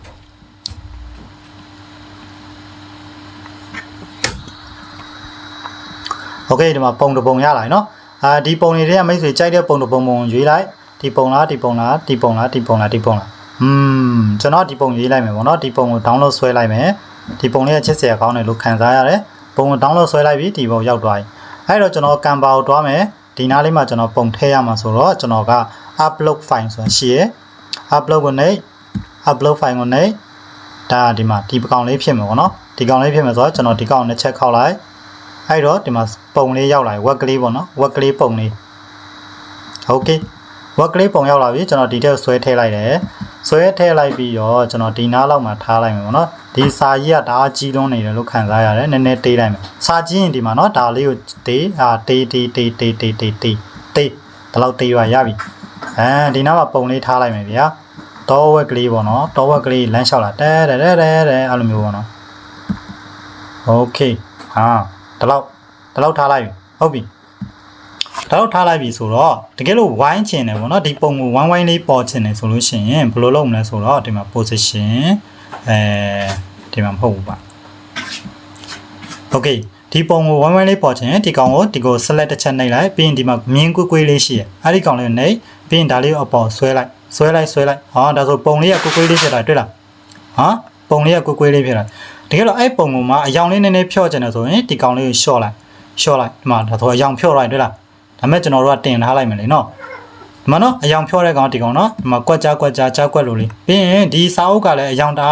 okay ဒီမှာပုံတစ်ပုံရလာပြီเนาะအာဒီပုံတွေတွေကမိတ်ဆွေကြိုက်တဲ့ပုံတစ်ပုံပုံရွေးလိုက်ဒီပုံလားဒီပုံလားဒီပုံလားဒီပုံလားဒီပုံလားอืมကျွန်တော်ဒီပုံရေးလိုက်မယ်ပေါ့เนาะဒီပုံကို download ဆွဲလိုက်မယ်ဒီပုံလေးကချစ်စရာကောင်းတယ်လို့ခံစားရတယ်ပုံကို download ဆွဲလိုက်ပြီးဒီပုံရောက်သွားပြီအဲ့တော့ကျွန်တော် Canva ကိုတွားမယ်ဒီနားလေးမှာကျွန်တော်ပုံထည့်ရမှာဆိုတော့ကျွန်တော်က upload file ဆိုတာရှိရယ် upload ကိုနေ upload file ကိုနေဒါဒီမှာဒီပကောင်လေးဖြစ်မှာပေါ့နော်ဒီကောင်လေးဖြစ်မှာဆိုတော့ကျွန်တော်ဒီကောင်နဲ့ချက်ခောက်လိုက်အဲ့တော့ဒီမှာပုံလေးရောက်လာပြီ web ကလေးပေါ့နော် web ကလေးပုံလေး okay web ကလေးပုံရောက်လာပြီကျွန်တော်ဒီထက်ဆွဲထည့်လိုက်တယ်ဆွဲထည့်လိုက်ပြီးတော့ကျွန်တော်ဒီနားလောက်မှာထားလိုက်မယ်ပေါ့နော်ဒီစာကြီးကဒါကြီးတွန်းနေတယ်လို့ခံစားရတယ်နည်းနည်းတေးလိုက်မယ်စာကြီးရင်ဒီမှာနော်ဒါလေးကိုတေးအာတေးတေးတေးတေးတေးတေးတေးတေးဒါလောက်တေးရရပြီ အဲဒီနားမှာပုံလေးထားလိုက်မယ်ဗျာတောဝက်ကလေးပေါ့နော်တောဝက်ကလေးလမ်းလျှောက်လာတဲတဲတဲတဲတဲအဲ့လိုမျိုးပေါ့နော်โอเคဟာဒီလောက်ဒီလောက်ထားလိုက်ပြီဟုတ်ပြီဒီလောက်ထားလိုက်ပြီဆိုတော့တကယ်လို့ဝိုင်းချင်တယ်ပေါ့နော်ဒီပုံကိုဝိုင်းဝိုင်းလေးပေါ်ချင်တယ်ဆိုလို့ရှိရင်ဘယ်လိုလုပ်မလဲဆိုတော့ဒီမှာ position အဲဒီမှာမဟုတ်ဘူးပါ โอเคဒီပုံကိုဝိုင်းဝိုင်းလေးပေါ်ချင်ရင်ဒီကောင်ကိုဒီကို select တစ်ချက်နှိပ်လိုက်ပြီးရင်ဒီမှာမြင်းကွေးကွေးလေးရှိရအဲ့ဒီကောင်လေးကိုနှိပ် ပြီးရင်ဒါလေးကိုအပေါ်ဆွဲလိုက်ဆွဲလိုက်ဆွဲလိုက်ဟောဒါဆိုပုံလေးကကွေးကွေးလေးဖြစ်လာတွေ့လားဟမ်ပုံလေးကကွေးကွေးလေးဖြစ်လာတကယ်တော့အဲ့ပုံကမှအယောင်လေးနည်းနည်းဖြော့ချင်တယ်ဆိုရင်ဒီကောင်လေးကို short လိုက် short လိုက်ဒီမှာဒါဆိုအယောင်ဖြော့လိုက်တွေ့လားဒါမဲ့ကျွန်တော်တို့ကတင်ထားလိုက်မယ်လေနော်ဒီမှာနော်အယောင်ဖြော့တဲ့ကောင်ဒီကောင်နော်ဒီမှာကွက်ကြားကွက်ကြားကြားကွက်လို့လေးပြီးရင်ဒီစာအုပ်ကလည်းအယောင်တာ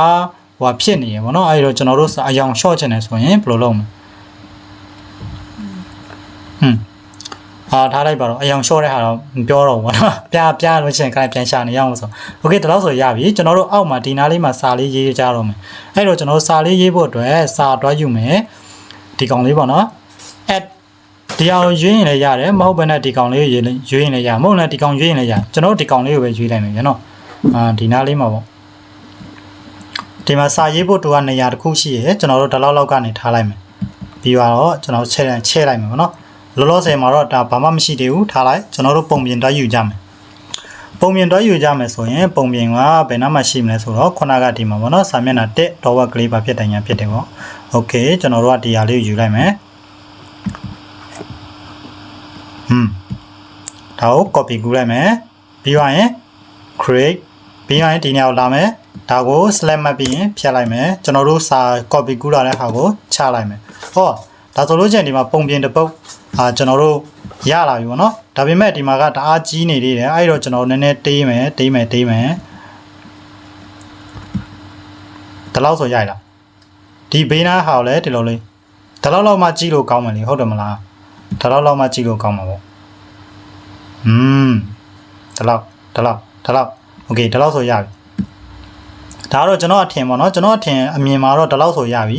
ဟိုဖြစ်နေရပေါ့နော်အဲ့တော့ကျွန်တော်တို့အယောင် short ချင်တယ်ဆိုရင်ဘယ်လိုလုပ်မလဲဟွန်း ဟာထားလိုက်ပါတော့အယောင်လျှော့တဲ့ဟာတော့မပြောတော့ဘူးပေါ့နော်ပြပြလို့ရှိရင်ခိုင်းပြန်ရှာနေရအောင်ဆိုโอเคဒီလောက်ဆိုရပြီကျွန်တော်တို့အောက်မှာဒီနားလေးမှာစာလေးရေးကြတော့မယ်အဲ့တော့ကျွန်တော်တို့စာလေးရေးဖို့အတွက်စာတွားယူမယ်ဒီကောင်လေးပေါ့နော် at ဒီအောင်ရွေးရင်လည်းရတယ်မဟုတ်ဘဲနဲ့ဒီကောင်လေးကိုရွေးရွေးရင်လည်းရမဟုတ်လည်းဒီကောင်ရွေးရင်လည်းရကျွန်တော်တို့ဒီကောင်လေးကိုပဲရွေးလိုက်မယ်ဗျနော်အာဒီနားလေးမှာပေါ့ဒီမှာစာရေးဖို့တူကနေရာတစ်ခုရှိရဲကျွန်တော်တို့ဒီလောက်လောက်ကနေထားလိုက်မယ်ပြီးတော့ကျွန်တော်ချဲချဲလိုက်မယ်ပေါ့နော် လောလောဆယ်မှာတော့ဒါဘာမှမရှိသေးဘူးထားလိုက်ကျွန်တော်တို့ပုံပြင်တွားယူကြမယ်ပုံပြင်တွားယူကြမယ်ဆိုရင်ပုံပြင်ကဘယ်နှမှာရှိမလဲဆိုတော့ခုနကဒီမှာပေါ့နော်စာမျက်နှာတက်တော့ဝက်ကလေးပါဖြစ်တယ်ညာဖြစ်တယ်ပေါ့โอเคကျွန်တော်တို့ကဒီဟာလေးကိုယူလိုက်မယ်ဟွန်းဒါကို copy ကူးလိုက်မယ်ပြီးသွားရင် create ပြီးသွားရင်ဒီနေရာကိုလာမယ်ဒါကို select မှတ်ပြီးရင်ဖြတ်လိုက်မယ်ကျွန်တော်တို့စာ copy ကူးလာတဲ့ဟာကိုချလိုက်မယ်ဟောဒါဆိုလို့ချင်းဒီမှာပုံပြင်တစ်ပုတ် အာကျွန်တော်တို့ရလာပြီပေါ့နော်ဒါပေမဲ့ဒီမှာကတအားကြီးနေသေးတယ်အဲ့တော့ကျွန်တော်နည်းနည်းတေးမယ်တေးမယ်တေးမယ်ဒီလောက်ဆိုရိုက်လားဒီဘေးနားဟာကိုလည်းဒီလိုလေးဒီလောက်လောက်မှကြည့်လို့ကောင်းမယ်လေဟုတ်တယ်မလားဒီလောက်လောက်မှကြည့်လို့ကောင်းမှာပေါ့อืมဒီလောက်ဒီလောက်ဒီလောက်โอเคဒီလောက်ဆိုရပြီဒါတော့ကျွန်တော်အထင်ပေါ့နော်ကျွန်တော်အထင်အမြင်မှာတော့ဒီလောက်ဆိုရပြီ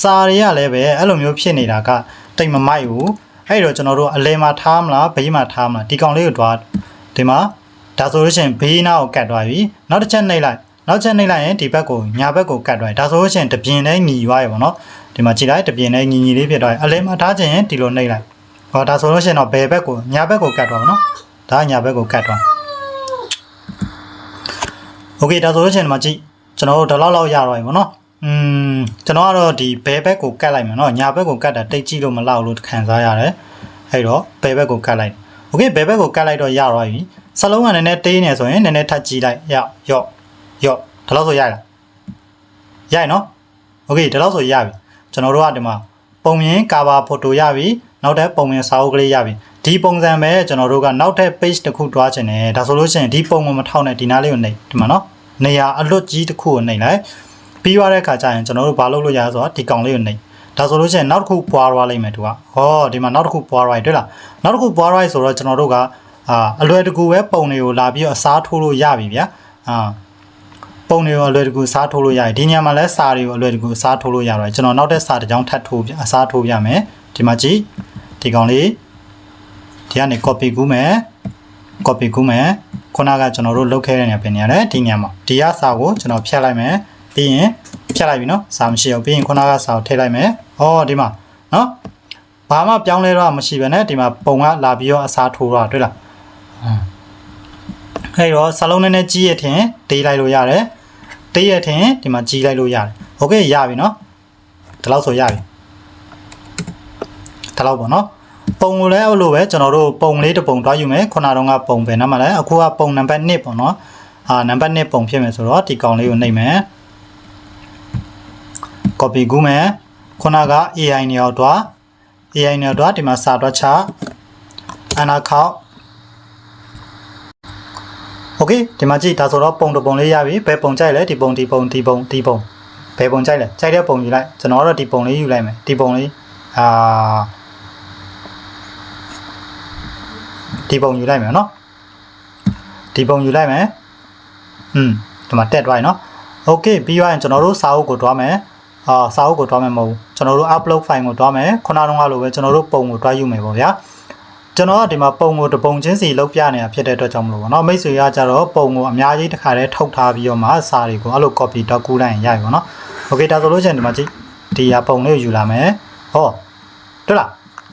စာတွေကလည်းပဲအဲ့လိုမျိုးဖြစ်နေတာကတိတ်မမိုက်ဘူး အဲ့တော့ကျွန်တော်တို့အလဲမှာထားမလားဘေးမှာထားမလားဒီကောင်လေးကိုတွားဒီမှာဒါဆိုလို့ရှိရင်ဘေးနားကိုကတ်သွားပြီနောက်တစ်ချက်နှိပ်လိုက်နောက်ချက်နှိပ်လိုက်ရင်ဒီဘက်ကိုညာဘက်ကိုကတ်သွားပြီဒါဆိုလို့ရှိရင်တပြင်းနဲ့ညီသွားပြီပေါ့နော်ဒီမှာကြည့်လိုက်တပြင်းနဲ့ညီညီလေးဖြစ်သွားပြီအလဲမှာထားခြင်းဒီလိုနှိပ်လိုက်ဟောဒါဆိုလို့ရှိရင်တော့ဘယ်ဘက်ကိုညာဘက်ကိုကတ်သွားပါနော်ဒါကညာဘက်ကိုကတ်သွားโอเคဒါဆိုလို့ရှိရင်ဒီမှာကြည့်ကျွန်တော်တို့ဒီလောက်လောက်ရတော့ပြီပေါ့နော် อืมကျွန်တော်ကတော့ဒီဘဲဘက်ကိုကတ်လိုက်မယ်เนาะညာဘက်ကိုကတ်တာတိတ်ကြည့်လို့မလောက်လို့ခံစားရတယ်အဲ့တော့ဘဲဘက်ကိုကတ်လိုက်โอเคဘဲဘက်ကိုကတ်လိုက်တော့ရတော့ပြီစလုံးကနည်းနည်းတေးနေဆိုရင်နည်းနည်းထပ်ကြည့်လိုက်ရရော့ရော့ဒါလောက်ဆိုရလားရရနော်โอเคဒါလောက်ဆိုရပြီကျွန်တော်တို့ကဒီမှာပုံမြင်ကာဗာဖိုတိုရပြီနောက်ထပ်ပုံမြင်စာအုပ်ကလေးရပြီဒီပုံစံပဲကျွန်တော်တို့ကနောက်ထပ် page တစ်ခုတွားချင်တယ်ဒါဆိုလို့ရှိရင်ဒီပုံကိုမထောက်နဲ့ဒီနားလေးကိုနှိပ်ဒီမှာနော်နေရာအလွတ်ကြီးတစ်ခုကိုနှိပ်လိုက် ပြီးသွားတဲ့ခါကျရင်ကျွန်တော်တို့ဘာလုပ်လို့ရလဲဆိုတော့ဒီကောင်လေးကိုနှိပ်ဒါဆိုလို့ရှိရင်နောက်တစ်ခုပွားသွားလိမ့်မယ်သူကဟောဒီမှာနောက်တစ်ခုပွားသွားပြီတွေ့လားနောက်တစ်ခုပွားသွားပြီဆိုတော့ကျွန်တော်တို့ကအာအလွယ်တကူပဲပုံတွေကိုလာပြီးတော့အစားထိုးလို့ရပြီဗျာအာပုံတွေကိုအလွယ်တကူစားထိုးလို့ရတယ်ဒီညမှာလဲစာတွေကိုအလွယ်တကူစားထိုးလို့ရတော့ကျွန်တော်နောက်တဲ့စာတစ်ကြောင်းထပ်ထိုးပြအစားထိုးပြမယ်ဒီမှာကြည့်ဒီကောင်လေးဒီကနေ copy ကူးမယ် copy ကူးမယ်ခုနကကျွန်တော်တို့လုတ်ခဲ့တဲ့နေရာပြင်နေရတယ်ဒီညမှာဒီရစာကိုကျွန်တော်ဖြတ်လိုက်မယ် ပြီးရင်ဖြတ်လိုက်ပြီနော်စာမရှိအောင်ပြီးရင်ခုနကစာကိုထည့်လိုက်မယ်ဟောဒီမှာနော်ဘာမှပြောင်းလဲတော့မရှိပဲねဒီမှာပုံကလာပြီးတော့အစားထိုးတော့တွေ့လားအဲ့တော့စာလုံးနည်းနည်းကြီးရထင်တေးလိုက်လို့ရတယ်တေးရထင်ဒီမှာကြီးလိုက်လို့ရတယ်โอเคရပြီနော်ဒီလောက်ဆိုရပြီဒီလောက်ပေါ့နော်ပုံကိုလည်းအဲ့လိုပဲကျွန်တော်တို့ပုံလေးတစ်ပုံတွားယူမယ်ခုနတုန်းကပုံပဲနော်မလဲအခုကပုံနံပါတ်1ပေါ့နော်အာနံပါတ်1ပုံဖြစ်မယ်ဆိုတော့ဒီကောင်လေးကိုနှိပ်မယ် copy ကူးမယ်ခုနက AI နေရာတော့ AI နေရာတော့ဒီမှာစာတော့ချအနာခေါက် Okay ဒီမှာကြည့်ဒါဆိုတော့ပုံတပုံလေးရပြီဘယ်ပုံကြိုက်လဲဒီပုံဒီပုံဒီပုံဒီပုံဘယ်ပုံကြိုက်လဲကြိုက်တဲ့ပုံယူလိုက်ကျွန်တော်ကတော့ဒီပုံလေးယူလိုက်မယ်ဒီပုံလေးအာဒီပုံယူလိုက်မယ်နော်ဒီပုံယူလိုက်မယ်อืมဒီမှာတက်သွားရင်နော် Okay ပြီးရင်ကျွန်တော်တို့စာအုပ်ကိုတွားမယ် အာစာအုပ်ကိုတွားမယ်မဟုတ်ဘူးကျွန်တော်တို့ upload file ကိုတွားမယ်ခုနတုန်းကလိုပဲကျွန်တော်တို့ပုံကိုတွားယူမယ်ပေါ့ဗျာ ကျွန်တော်ကဒီမှာပုံကိုတစ်ပုံချင်းစီလောက်ပြနေတာဖြစ်တဲ့အတွက်ကြောင့်မလို့ပေါ့နော်မိတ်ဆွေကကြတော့ပုံကိုအများကြီးတစ်ခါတည်းထုတ်ထားပြီးတော့မှစာတွေကိုအဲ့လို copy တော့ကူးလိုက်ရင်ရပြီပေါ့နော်โอเคဒါဆိုလို့ရှိရင်ဒီမှာကြည့်ဒီဟာပုံလေးကိုယူလာမယ်ဟောတွေ့လား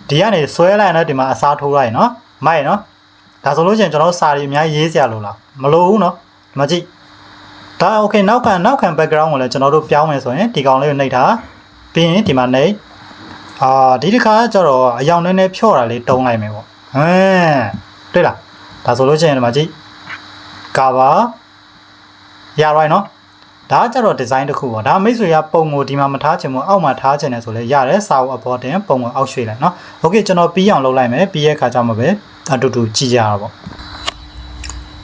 ဒီကနေဆွဲလိုက်ရင်တော့ဒီမှာအစားထိုးလိုက်နော်မိုက်နော်ဒါဆိုလို့ရှိရင်ကျွန်တော်စာတွေအများကြီးရေးစရာလိုလားမလိုဘူးနော်ဒီမှာကြည့် ဒါโอเคနောက်ခံနောက်ခံ background ကိုလည်းကျွန်တော်တို့ပြောင်းမယ်ဆိုရင်ဒီကောင်လေးကိုနှိပ်ထားပြီးရင်ဒီမှာနှိပ် အာဒီတစ်ခါကျတော့အယောင်နည်းနည်းဖြော့တာလေးတုံးလိုက်မယ်ပေါ့ဟမ်တွေ့လားဒါဆိုလို့ရှိရင်ဒီမှာကြည့်ကာဘာရရိုင်းနော်ဒါကကျတော့ design တစ်ခုပေါ့ဒါမိတ်ဆွေကပုံကိုဒီမှာမထားချင်ဘူးအောက်မှာထားချင်တယ်ဆိုလဲရတယ်စာအုပ်အပေါ်တင်ပုံကိုအောက်ရွှေ့လိုက်နော်โอเคကျွန်တော်ပြီးအောင်လုပ်လိုက်မယ်ပြီးရဲ့ခါကျမှပဲအတူတူကြည့်ကြရတာပေါ့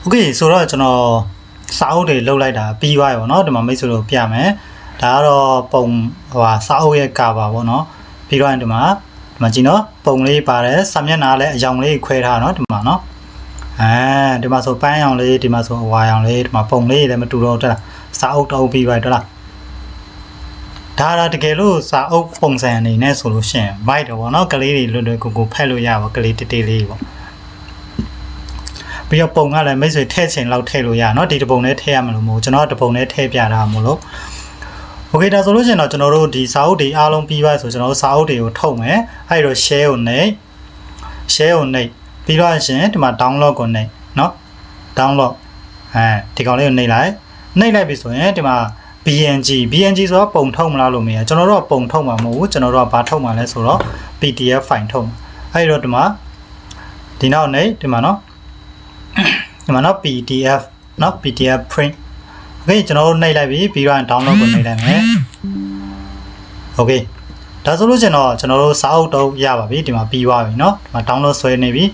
โอเคဆိုတော့ကျွန်တော် စာအုပ်တွေလုပ်လိုက်တာပြီးသွားပြီပေါ့နော်ဒီမှာမိတ်ဆွေတို့ပြမယ်ဒါကတော့ပုံဟိုဟာစာအုပ်ရဲ့ကာဘာပေါ့နော်ပြီးတော့ဒီမှာဒီမှာကြည့်နော်ပုံလေးပါတယ်စာမျက်နှာလည်းအယောင်လေးခွဲထားနော်ဒီမှာနော်အဲဒီမှာဆိုပန်းရောင်လေးဒီမှာဆိုအဝါရောင်လေးဒီမှာပုံလေးလည်းမတူတော့တက်လားစာအုပ်တော့ပြီးပါတက်လားဒါရတကယ်လို့စာအုပ်ပုံစံအနေနဲ့ဆိုလို့ရှိရင် white တော့ဗောနော်ကလေးတွေလွတ်လွတ်ကိုကိုဖက်လို့ရပါကလေးတေးတေးလေးပေါ့ ပြီးတော့ပုံကလည်းမိတ်ဆွေထည့်ချင်လောက်ထည့်လို့ရနော်ဒီတပုံနဲ့ထည့်ရမလို့မဟုတ်ကျွန်တော်တပုံနဲ့ထည့်ပြတာမလို့ Okay ဒါဆိုလို့ရှင်တော့ကျွန်တော်တို့ဒီစာအုပ်တွေအားလုံးပြီးပါဆိုကျွန်တော်တို့စာအုပ်တွေကိုထုတ်မယ်အဲ့တော့ share ကိုနှိပ် share ကိုနှိပ်ပြီးတော့ရှင်ဒီမှာ download ကိုနှိပ်နော် download အဲဒီကောင်လေးကိုနှိပ်လိုက်နှိပ်လိုက်ပြီဆိုရင်ဒီမှာ BNG BNG ဆိုတာပုံထုတ်မလားလို့မေးရကျွန်တော်တို့ကပုံထုတ်မှာမဟုတ်ဘူးကျွန်တော်တို့ကဘာထုတ်မှာလဲဆိုတော့ PDF file ထုတ်အဲ့တော့ဒီမှာဒီနောက်နေဒီမှာနော် ဒီမှာเนาะ PDF เนาะ PDF print โอเคကျွန်တော်တို့နှိပ်လိုက်ပြီပြီးတော့ download ကိုနှိပ်လိုက်မယ်โอเคဒါဆိုလို့ကျွန်တော်ကျွန်တော်တို့စာအုပ်တုပ်ရပါပြီဒီမှာပြီးသွားပြီเนาะဒီမှာ download ဆွဲနေပြီ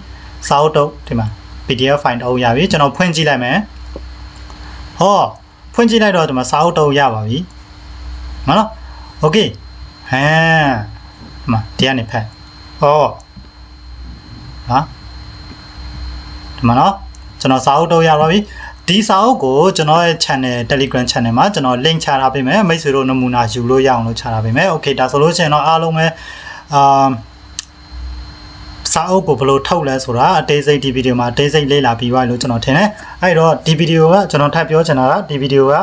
စာအုပ်တုပ်ဒီမှာ PDF file တုပ်ရပြီကျွန်တော်ဖွင့်ကြည့်လိုက်မယ်ဟောဖွင့်ကြည့်လိုက်တော့ဒီမှာစာအုပ်တုပ်ရပါပြီမနော်โอเคဟမ်ဒီမှာဒီကနေဖတ်ဟောဟာဒီမှာနော် ကျွန်တော်စာအုပ်တုပ်ရပါပြီဒီစာအုပ်ကိုကျွန်တော်ရဲ့ channel Telegram channel မှာကျွန်တော် link ချထားပေးမယ်မိတ်ဆွေတို့နမူနာယူလို့ရအောင်လို့ချထားပေးမယ် okay ဒါဆိုလို့ရှိရင်တော့အားလုံးပဲအာစာအုပ်ကိုဘယ်လိုထုတ်လဲဆိုတာအသေးစိတ်ဒီဗီဒီယိုမှာအသေးစိတ်လေ့လာပြီးသွားလို့ကျွန်တော်ထင်တယ်အဲ့တော့ဒီဗီဒီယိုကကျွန်တော်ထပ်ပြောချင်တာကဒီဗီဒီယိုက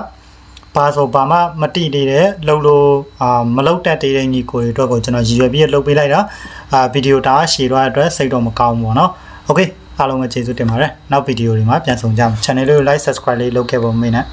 ဘာဆိုဘာမှမတိနေတဲ့လှုပ်လို့အာမလှုပ်တတ်တဲ့ညီကိုတွေအတွက်ကိုကျွန်တော်ရည်ရွယ်ပြီးလှုပ်ပေးလိုက်တာအာဗီဒီယိုဒါရှည်သွားတဲ့အတွက်စိတ်တော့မကောင်းဘူးပေါ့နော် okay အားလုံးပဲကျေးဇူးတင်ပါတယ်နောက်ဗီဒီယိုတွေမှာပြန်ဆောင်ကြမယ် channel လေးကို like subscribe လေးလုပ်ခဲ့ဖို့မင်းနဲ့